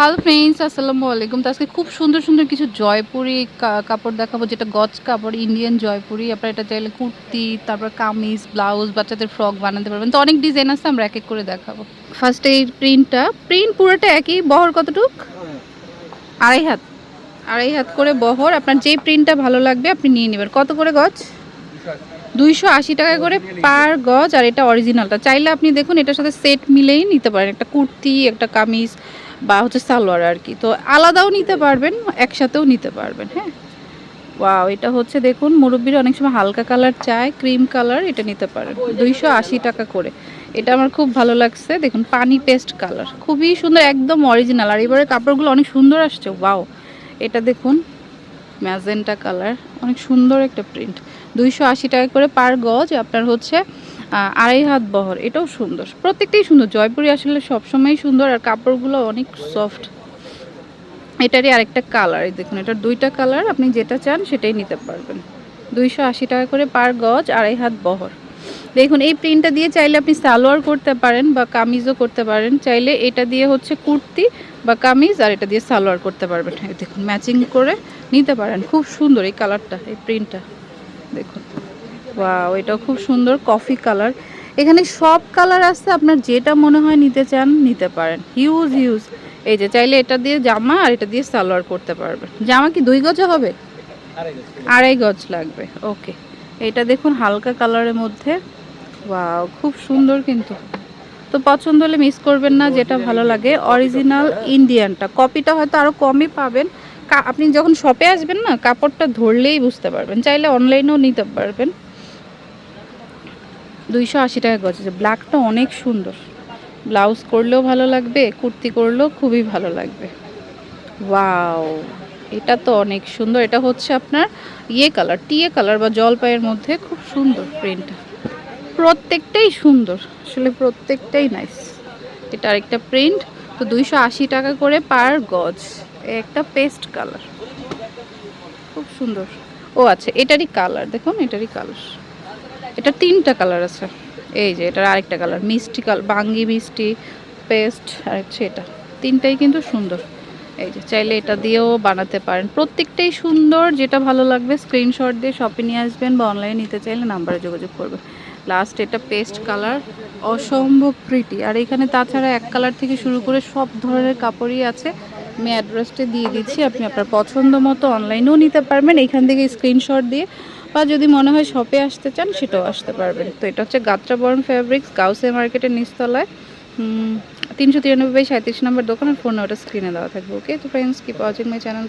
Hello friends, আসসালামু আলাইকুম। তো আজকে খুব সুন্দর সুন্দর কিছু জয়পুরি কাপড় দেখাবো, যেটা গজ কাপড় ইন্ডিয়ান জয়পুরি। আপনারা এটা চাইলে কুর্তি, তারপর কামিজ, ব্লাউজ, বাচ্চাদের ফ্রক বানাতে পারবেন। তো অনেক ডিজাইন আছে, আমরা এক এক করে দেখাবো। ফার্স্ট এই প্রিন্টটা প্রিন্ট পুরোটা একই, বহর কতটুক? আড়াই হাত। আড়াই হাত করে বহর। আপনার যেই প্রিন্টটা ভালো লাগবে, আপনি নিয়ে নেবেন। কত করে গজ? দুইশো আশি টাকা করে পার গজ, আর এটা অরিজিনালটা চাইলে আপনি দেখুন, এটার সাথে সেট মিলেই নিতে পারেন। একটা কুর্তি, একটা কামিজ বা হচ্ছে সালোয়ার আর কি। তো আলাদাও নিতে পারবেন, একসাথেও নিতে পারবেন হ্যাঁ। ওয়াও এটা হচ্ছে দেখুন, মুরব্বীরা অনেক সময় হালকা কালার চায়, ক্রিম কালার এটা নিতে পারেন। দুইশো আশি টাকা করে। এটা আমার খুব ভালো লাগছে, দেখুন, পানি পেস্ট কালার। খুবই সুন্দর, একদম অরিজিনাল। আর এবারে কাপড়গুলো অনেক সুন্দর আসছে ওয়াও এটা দেখুন, ম্যাজেন্টা কালার, অনেক সুন্দর একটা প্রিন্ট। দুইশো আশি টাকা করে পার গজ, আপনার হচ্ছে আড়াই হাত বহর, এটাও সুন্দর। প্রত্যেকটাই সুন্দর। জয়পুরি আসলে সবসময় সুন্দর আর কাপড়গুলো অনেক সফট এটারই আরেকটা কালার এই দেখুন, এটার দুইটা কালার আপনি যেটা চান সেটাই নিতে পারবেন। দুইশো আশি টাকা করে পার গজ, আড়াই হাত বহর। দেখুন, এই প্রিন্টটা দিয়ে চাইলে আপনি সালোয়ার করতে পারেন বা কামিজও করতে পারেন। চাইলে এটা দিয়ে হচ্ছে কুর্তি বা কামিজ আর এটা দিয়ে সালোয়ার করতে পারবেন। দেখুন ম্যাচিং করে নিতে পারেন। খুব সুন্দর এই কালারটা এই প্রিন্টটা দেখুন। ওয়াও এটাও খুব সুন্দর কফি কালার এখানে সব কালার আছে আপনার যেটা মনে হয় নিতে চান নিতে পারেন। হিউজ হিউজ এই যে চাইলে এটা দিয়ে জামা আর এটা দিয়ে সালোয়ার করতে পারবেন। জামা কি দুই গজে হবে? আড়াই গজ লাগবে। ওকে এটা দেখুন হালকা কালারের মধ্যে। ওয়াও খুব সুন্দর কিন্তু। তো পছন্দ হলে মিস করবেন না যেটা ভালো লাগে। অরিজিনাল ইন্ডিয়ানটা কপিটা হয়তো আরও কমই পাবেন। আপনি যখন শপে আসবেন না কাপড়টা ধরলেই বুঝতে পারবেন। চাইলে অনলাইনেও নিতে পারবেন। দুইশো আশি টাকা গজ আছে। ব্ল্যাকটা অনেক সুন্দর। ব্লাউজ করলেও ভালো লাগবে, কুর্তি করলেও খুবই ভালো লাগবে। ওয়াও এটা তো অনেক সুন্দর। এটা হচ্ছে আপনার ইয়ে কালার টিয়ে কালার বা জলপাইয়ের মধ্যে খুব সুন্দর প্রিন্টটা প্রত্যেকটাই সুন্দর। আসলে প্রত্যেকটাই নাইস এটা আরেকটা প্রিন্ট তো দুইশো আশি টাকা করে পার গজ। একটা পেস্ট কালার খুব সুন্দর। ও আচ্ছা এটারই কালার দেখুন, এটারই কালার এটা তিনটা কালার আছে। এই যে এটার আরেকটা কালার, মিষ্টি কালার বাঙ্গি মিষ্টি, পেস্ট, আর হচ্ছে এটা। তিনটাই কিন্তু সুন্দর। এই যে চাইলে এটা দিয়েও বানাতে পারেন। প্রত্যেকটাই সুন্দর, যেটা ভালো লাগবে স্ক্রিনশট দিয়ে শপে নিয়ে আসবেন বা অনলাইনে নিতে চাইলে নাম্বারে যোগাযোগ করবেন। লাস্ট এটা পেস্ট কালার অসম্ভব প্রিটি আর এখানে তাছাড়া এক কালার থেকে শুরু করে সব ধরনের কাপড়ই আছে। আমি অ্যাড্রেসটা দিয়ে দিচ্ছি, আপনি আপনার পছন্দ মতো অনলাইনেও নিতে পারবেন। এখান থেকে স্ক্রিনশট দিয়ে বা যদি মনে হয় শপে আসতে চান, সেটাও আসতে পারবেন। তো এটা হচ্ছে গাত্রাবরণ ফ্যাব্রিক্স গাউসে মার্কেটের নিচতলায়। তিনশো তিরানব্বই সাঁত্রিশ নম্বর দোকানের ফোন ওটা স্ক্রিনে দেওয়া থাকবে ওকে তো ফ্রেন্ডস কি ওয়াচিং মাই চ্যানেল